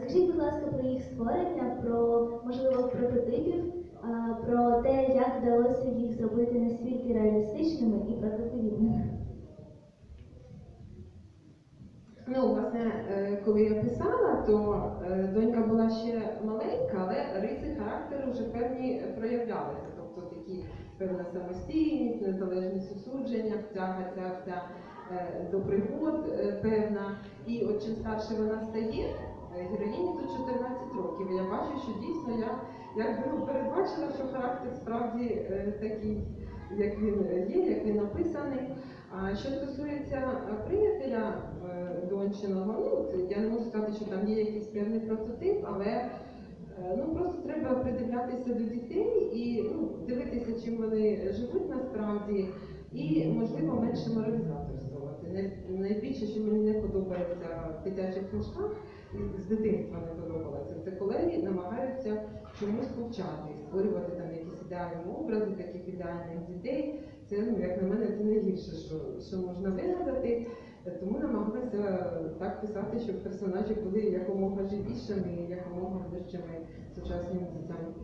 Розкажіть, будь ласка, про їх створення, про можливо прототипів, про те, як вдалося їх зробити настільки реалістичними і правдоподібними. Ну, власне, е, коли я писала, то е, донька була ще маленька, але риси характеру вже певні проявлялися. Тобто такі певна самостійність, незалежність у судженнях, тяга ця вся е, до пригод певна. І от чим старше вона стає, героїні тут 14 років. Я бачу, що дійсно я якби ну, передбачила, що характер справді е, такий, як він є, як він написаний. А що стосується е, приятеля е, Дончиного, ну я не можу сказати, що там є якийсь певний прототип, але е, ну просто треба придивлятися до дітей і ну, дивитися, чим вони живуть насправді, і можливо менше моралізаторствувати. Най- Найбільше, що мені не подобається в дитячих книжках, з дитинства не подобалося, це коли намагаються чомусь повчати, створювати там якісь ідеальні образи таких ідеальних дітей. Це, ну, як на мене, це найгірше, що, що можна вигадати. Тому намагалася так писати, щоб персонажі були якомога живішими, якомога ближчими сучасним дітям.